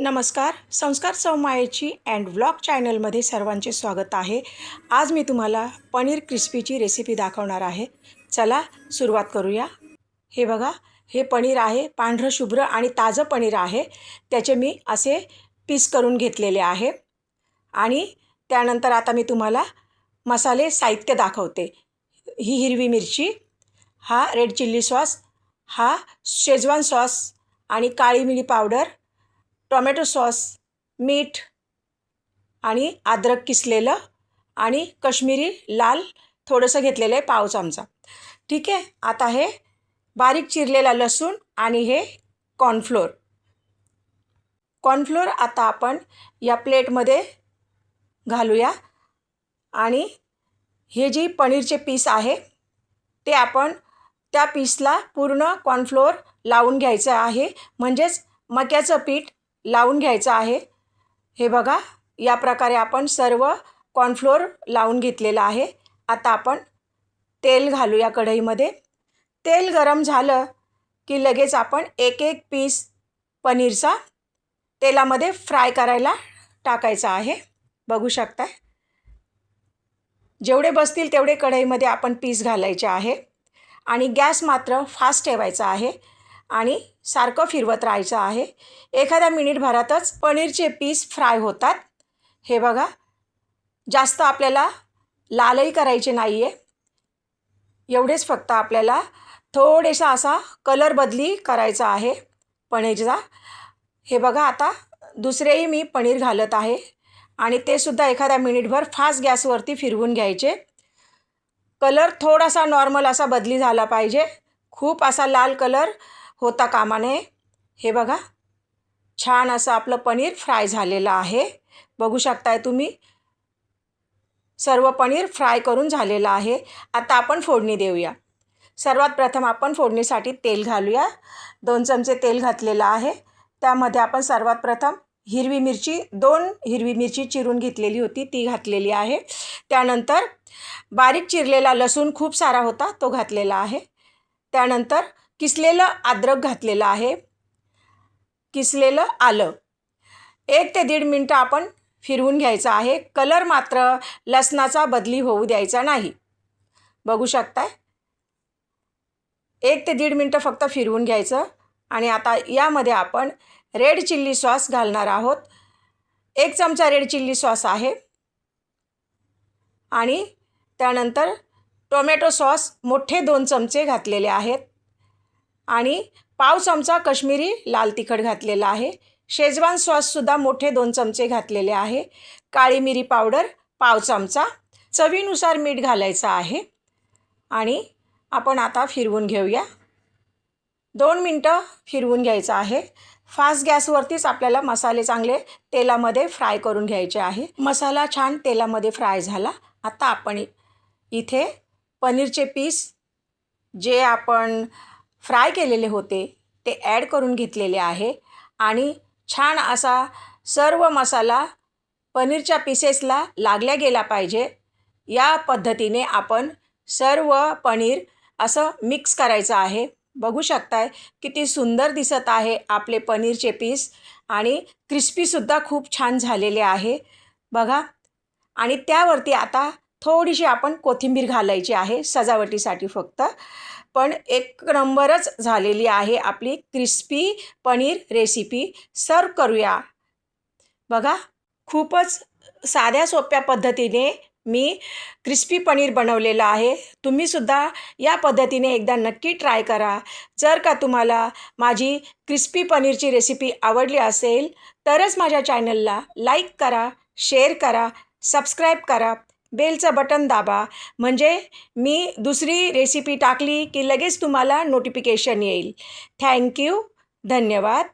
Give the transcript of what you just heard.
नमस्कार. संस्कार सौमायेची and vlog चॅनलमध्ये सर्वांचे स्वागत आहे. आज मी तुम्हाला पनीर क्रिस्पीची रेसिपी दाखवणार आहे. चला सुरुवात करूया. हे बघा हे पनीर आहे पांढरं शुभ्र आणि ताजं पनीर आहे. त्याचे मी असे पीस करून घेतलेले आहे. आणि त्यानंतर आता मी तुम्हाला मसाले साहित्य दाखवते. ही हिरवी मिरची हा रेड चिल्ली सॉस हा शेजवान सॉस आणि काळी मिरी पावडर टोमॅटो सॉस मीठ आणि अद्रक किसलेलं आणि कश्मीरी लाल थोडंसं घेतलेलं आहे पाव चमचा. ठीक आहे? आता हे बारीक चिरलेला लसूण आणि हे कॉर्नफ्लोअर कॉर्नफ्लोअर आता आपण या प्लेटमध्ये घालूया आणि हे जी पनीरचे पीस आहे ते आपण त्या पीसला पूर्ण कॉर्नफ्लोअर लावून घ्यायचं आहे. म्हणजेच मक्याचं पीठ लावून घ्यायचं आहे. हे बघा या प्रकारे आपण सर्व कॉर्नफ्लोअर लावून घेतलेलं आहे. आता आपण तेल घालूया कढईमध्ये. तेल गरम झालं की लगेच आपण एक एक पीस पनीरचा तेलामध्ये फ्राय करायला टाकायचा आहे. बघू शकताय? जेवढे बसतील तेवढे कढईमध्ये आपण पीस घालायचे आहे. आणि गॅस मात्र फास्ट ठेवायचा आहे. आणि सारखं फिरवत राहायचं आहे. एखाद्या मिनिटभरातच पनीरचे पीस फ्राय होतात. हे बघा जास्त आपल्याला लालही करायचे नाही आहे एवढेच फक्त आपल्याला थोडेसा असा कलर बदली करायचा आहे पनीरचा. हे बघा आता दुसरेही मी पनीर घालत आहे आणि ते सुद्धा एखाद्या मिनिटभर फास्ट गॅसवरती फिरवून घ्यायचे. कलर थोडासा नॉर्मल असा बदली झाला पाहिजे. खूप असा लाल कलर होता कामा नये हे बघा. छान असं आपलं पनीर फ्राय झालेलं आहे. बघू शकताय तुम्ही. सर्व पनीर फ्राय करून झालेलं आहे. आता आपण फोडणी देऊया. सर्वात प्रथम आपण फोडणीसाठी तेल घालूया. दोन चमचे तेल घातलेलं आहे. त्यामध्ये आपण सर्वात प्रथम हिरवी मिरची दोन हिरवी मिरची चिरून घेतलेली होती ती घातलेली आहे. त्यानंतर बारीक चिरलेला लसूण खूप सारा होता तो घातलेला आहे. त्यानंतर किसलेलं अद्रक घातलेलं आहे? किसलेलं आलं? एक ते दीड मिनटं आपण फिरवून घ्यायचं आहे. कलर मात्र लसणाचा बदली होऊ द्यायचा नाही. बघू शकताय? एक ते दीड मिनटं फक्त फिरवून घ्यायचं आणि आता यामध्ये आपण रेड चिल्ली सॉस घालणार आहोत. एक चमचा रेड चिल्ली सॉस आहे. आणि त्यानंतर टोमॅटो सॉस मोठे दोन चमचे घातलेले आहेत. आणि पाव चमचा कश्मीरी लाल तिखट घातलेला आहे. शेजवान सॉससुद्धा मोठे दोन चमचे घातलेले आहे. काळी मिरी पावडर पाव चमचा चवीनुसार मीठ घालायचं आहे. आणि आपण आता फिरवून घेऊया. दोन मिनटं फिरवून घ्यायचं आहे. फास्ट गॅसवरतीच आपल्याला मसाले चांगले तेलामध्ये फ्राय करून घ्यायचे आहे. मसाला छान तेलामध्ये फ्राय झाला. आता आपण इथे पनीरचे पीस जे आपण फ्राय केलेले होते ते ॲड करून घेतलेले आहे. आणि छान असा सर्व मसाला पनीरच्या पीसेसला लागल्या गेला पाहिजे. या पद्धतीने आपण सर्व पनीर असं मिक्स करायचं आहे. बघू शकताय किती सुंदर दिसत आहे आपले पनीरचे पीस. आणि क्रिस्पीसुद्धा खूप छान झालेले आहे. बघा. आणि त्यावरती आता थोडीशी आपण कोथिंबीर घालायची आहे सजावटीसाठी फक्त. पण एक नंबरच झालेली आहे आपली क्रिस्पी पनीर रेसिपी. सर्व करूया. बघा खूपच साध्या सोप्या पद्धतीने मी क्रिस्पी पनीर बनवलेलं आहे. तुम्हीसुद्धा या पद्धतीने एकदा नक्की ट्राय करा. जर का तुम्हाला माझी क्रिस्पी पनीरची रेसिपी आवडली असेल तरच माझ्या चॅनलला लाईक करा शेअर करा सबस्क्राईब करा. बेलचं बटन दाबा. म्हणजे मी दुसरी रेसिपी टाकली की लगेच तुम्हाला नोटिफिकेशन येईल. थँक्यू धन्यवाद.